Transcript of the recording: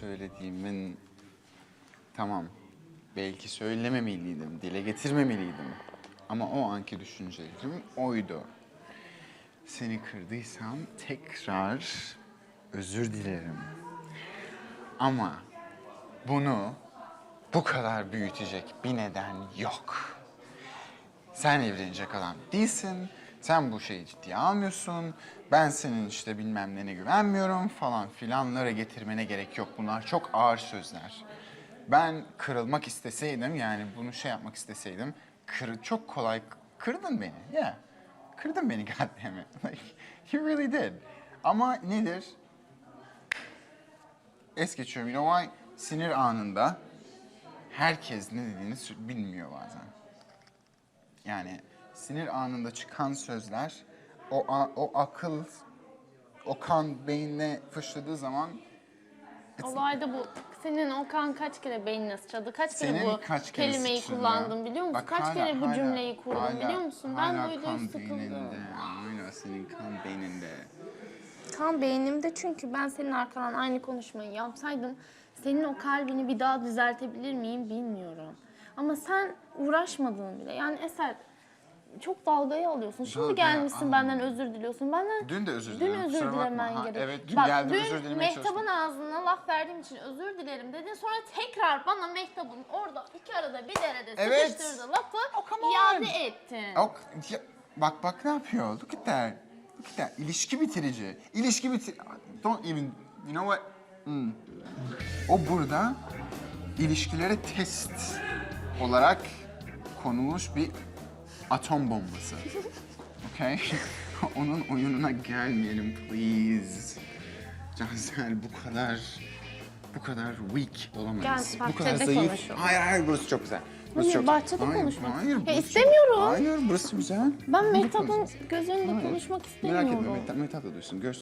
söylediğimin tamam belki söylememeliydim, dile getirmemeliydim. Ama o anki düşüncelerim oydu. Seni kırdıysam tekrar özür dilerim. Ama bunu bu kadar büyütecek bir neden yok. Sen evlenecek adam değilsin. Sen bu şeyi ciddiye almıyorsun. Ben senin işte bilmem nene güvenmiyorum falan filanlara getirmene gerek yok. Bunlar çok ağır sözler. Ben kırılmak isteseydim yani bunu şey yapmak isteseydim kır, çok kolay kırdın beni. Yeah. Kırdın beni goddammit. Like, you really did. Ama nedir? Es geçiyorum. You know why? Sinir anında herkes ne dediğini bilmiyor bazen. Yani sinir anında çıkan sözler, o, a- o akıl, o kan beynine fışladığı zaman Olay da bu. Senin o kan kaç kere beynine sıçradı? Kaç kere Senin bu kaç kere kelimeyi sıçradı? kullandın biliyor musun? Bak kaç hala- kere bu hala- cümleyi kurdun hala- biliyor musun? hala Ben duydum kan sıkıldım. beyninde. Hala senin kan beyninde. Kan beynimde çünkü ben senin arkadan aynı konuşmayı yapsaydım senin o kalbini bir daha düzeltebilir miyim bilmiyorum. Ama sen uğraşmadın bile. Yani Eser çok dalgaya alıyorsun. Şimdi gelmişsin benden özür diliyorsun. Benden Dün de özür Dün dilerim, özür kusura bakma. dilemen Ha, gerek. evet, dün geldim, dün özür dilemeye Mehtap'ın çalıştım. ağzına laf verdiğim için özür dilerim dedin. Sonra tekrar bana Mehtap'ın orada iki arada bir derede Evet. sıkıştırdığı lafı Oh, come on. iade ettin. O, ya, bak bak ne yapıyor? Look at that. Look at that. İlişki bitirici. İlişki bitir... Don't even... You know what? Hmm. O burada ilişkilere test olarak konulmuş bir atom bombası. Okay? Onun oyununa gelmeyelim please. Cansel bu kadar bu kadar weak olamayız. Gel, bu kadar bahçede zayıf. konuşalım. Hayır hayır burası çok güzel. Burası Hayır, çok bahçede hayır, konuşmak. Hayır, burası çok- istemiyorum. Hayır burası güzel. Ben Burada Mehtap'ın konuşacağız. göz önünde Hayır. konuşmak Merak etme. Mehtap, Mehtap da duysun. Göz,